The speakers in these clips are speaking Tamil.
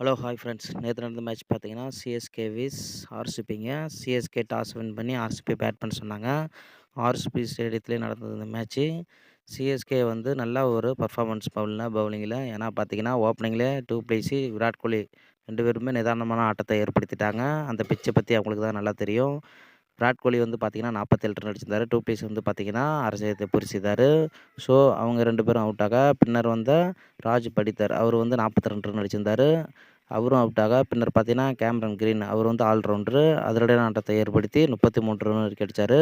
Hello hi friends. நேற்று நடந்த மேட்ச் பார்த்தீங்கன்னா சிஎஸ்கே விஸ் ஆர்சிபிங்க சிஎஸ்கே டாஸ் வின் பண்ணி ஆர்சிபி பேட் பண்ண சொன்னாங்க. ஆர்சிபி ஸ்டேடியத்துலேயே நடந்தது இந்த மேட்ச்சு சிஎஸ்கே வந்து நல்லா ஒரு பர்ஃபார்மன்ஸ் பவுலில் பவுலிங்கில் ஏன்னா பார்த்தீங்கன்னா ஓப்பனிங்கில் டூ பிளேஸி விராட் கோலி ரெண்டு பேருமே நிதானமான ஆட்டத்தை ஏற்படுத்திட்டாங்க. அந்த பிச்சை பற்றி அவங்களுக்கு தான் நல்லா தெரியும். விராட் கோலி வந்து பார்த்தீங்கன்னா நாற்பத்தேழு ரன் அடிச்சிருந்தார். டூ பிளேஸ் வந்து பார்த்தீங்கன்னா அரசியத்தை புரிச்சிருந்தார் ஸோ அவங்க ரெண்டு பேரும் அவுட்டாக பின்னர் வந்த ராஜ் படித்தார். அவர் வந்து நாற்பத்தி ரெண்டு ரன் அடிச்சிருந்தார். அவரும் அவுட்டாக பின்னர் பார்த்தீங்கன்னா கேமரன் கிரீன் அவர் வந்து ஆல்ரவுண்டரு. அதிரடியான ஆட்டத்தை ஏற்படுத்தி முப்பத்தி மூன்று ரன் வரைக்கும் அடித்தார்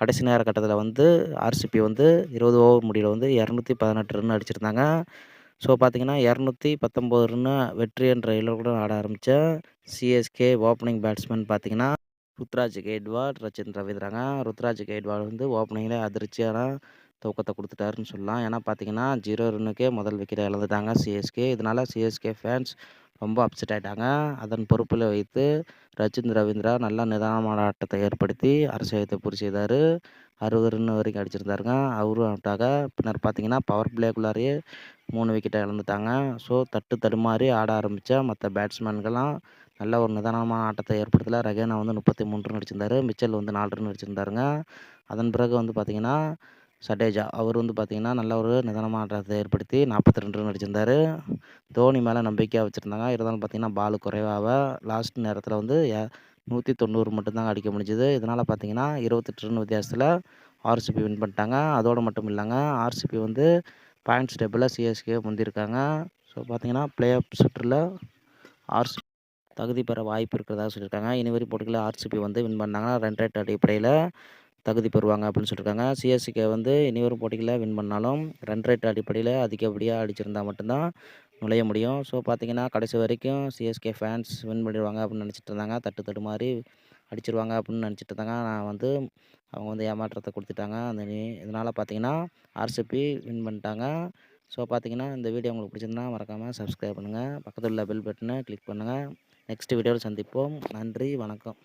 கடைசி நேர கட்டத்தில் வந்து ஆர்சிபி வந்து இருபது ஓவர் முடியில் வந்து இரநூத்தி பதினெட்டு ரன் அடிச்சிருந்தாங்க. ஸோ பார்த்தீங்கன்னா இரநூத்தி பத்தொம்போது ரன்னு வெற்றி என்ற இலக்குடன் ஆட ஆரம்பித்த சிஎஸ்கே ஓப்பனிங் பேட்ஸ்மேன் பார்த்தீங்கன்னா ருத்ராஜ் கெய்ட்வால் ரச்சின் ரவீந்திராங்க. ருத்ராஜ் கெய்ட்வால் வந்து ஓப்பனிங்கில் அதிர்ச்சியான துவக்கத்தை கொடுத்துட்டாருன்னு சொல்லலாம். ஏன்னா பார்த்தீங்கன்னா ஜீரோ ரன்னுக்கே முதல் விக்கெட்டை இழந்துட்டாங்க சிஎஸ்கே இதனால் சிஎஸ்கே ஃபேன்ஸ் ரொம்ப அப்செட் ஆகிட்டாங்க அதன் பொறுப்பில் வைத்து ரச்சின் ரவீந்திரா நல்லா நிதானமான ஆட்டத்தை ஏற்படுத்தி அரசியத்தை பூர்த்தி செய்தார். அறுபது ரன் வரைக்கும் அடிச்சிருந்தாருங்க. அவரும் அவுட்டாக பின்னர் பார்த்தீங்கன்னா பவர் பிளேக்குள்ளாரையே மூணு விக்கெட்டை இழந்துட்டாங்க. ஸோ தட்டு தடுமாறி ஆட ஆரம்பித்த மற்ற பேட்ஸ்மேன்கள்லாம் நல்ல ஒரு நிதானமான ஆட்டத்தை ஏற்படுத்தல. ரகேனா வந்து முப்பத்தி மூணு ரன் அடிச்சிருந்தாரு. மிச்சல் வந்து நாலு ரன் அடிச்சிருந்தாருங்க. அதன் பிறகு வந்து பார்த்திங்கன்னா சடேஜா அவர் வந்து பார்த்திங்கன்னா நல்ல ஒரு நிதானமான ஏற்படுத்தி நாற்பத்தி ரெண்டு ரன் அடிச்சிருந்தார். தோனி மேலே நம்பிக்கையாக வச்சுருந்தாங்க. இருந்தாலும் பார்த்திங்கன்னா பால் குறைவாக லாஸ்ட் நேரத்தில் வந்து நூற்றி தொண்ணூறு மட்டும்தாங்க அடிக்க முடிஞ்சுது. இதனால் பார்த்திங்கன்னா இருபத்தெட்டு ரன் வித்தியாசத்தில் ஆர்சிபி வின் பண்ணிட்டாங்க. அதோடு மட்டும் இல்லைங்க ஆர்சிபி வந்து பாயிண்ட்ஸ் டேபிளில் சிஎஸ்கே முந்திருக்காங்க ஸோ பார்த்திங்கன்னா பிளே ஆஃப் சுற்றில் ஆர்சி தகுதி பெற வாய்ப்பு இருக்கிறதா சொல்லியிருக்காங்க. இனிவரி போட்டிகளில் ஆர்சிபி வந்து வின் பண்ணாங்கன்னா ரன் ரேட் அடிப்படையில் தகுதி பெறுவாங்க அப்படின்னு சொல்லியிருக்காங்க சிஎஸ்கே வந்து இனிவரும் போட்டிகளில் வின் பண்ணாலும் ரன் ரேட் அடிப்படையில் அதிகப்படியாக அடிச்சிருந்தா மட்டும்தான் நுழைய முடியும். ஸோ பார்த்தீங்கன்னா கடைசி வரைக்கும் சிஎஸ்கே ஃபேன்ஸ் வின் பண்ணிடுவாங்க அப்படின்னு நினச்சிட்டு இருந்தாங்க. தட்டு தட்டு மாதிரி அடிச்சிருவாங்க அப்படின்னு நினச்சிட்டு இருந்தாங்க. நான் வந்து அவங்க வந்து ஏமாற்றத்தை கொடுத்துட்டாங்க. அந்த இதனால் பார்த்தீங்கன்னா ஆர்சிபி வின் பண்ணிட்டாங்க. ஸோ பார்த்தீங்கன்னா இந்த வீடியோ உங்களுக்கு பிடிச்சிருந்தா மறக்காமல் சப்ஸ்கிரைப் பண்ணுங்கள் பக்கத்தில் உள்ள பெல் பட்டனை கிளிக் பண்ணுங்கள் நெக்ஸ்ட் வீடியோவில் சந்திப்போம். நன்றி வணக்கம்.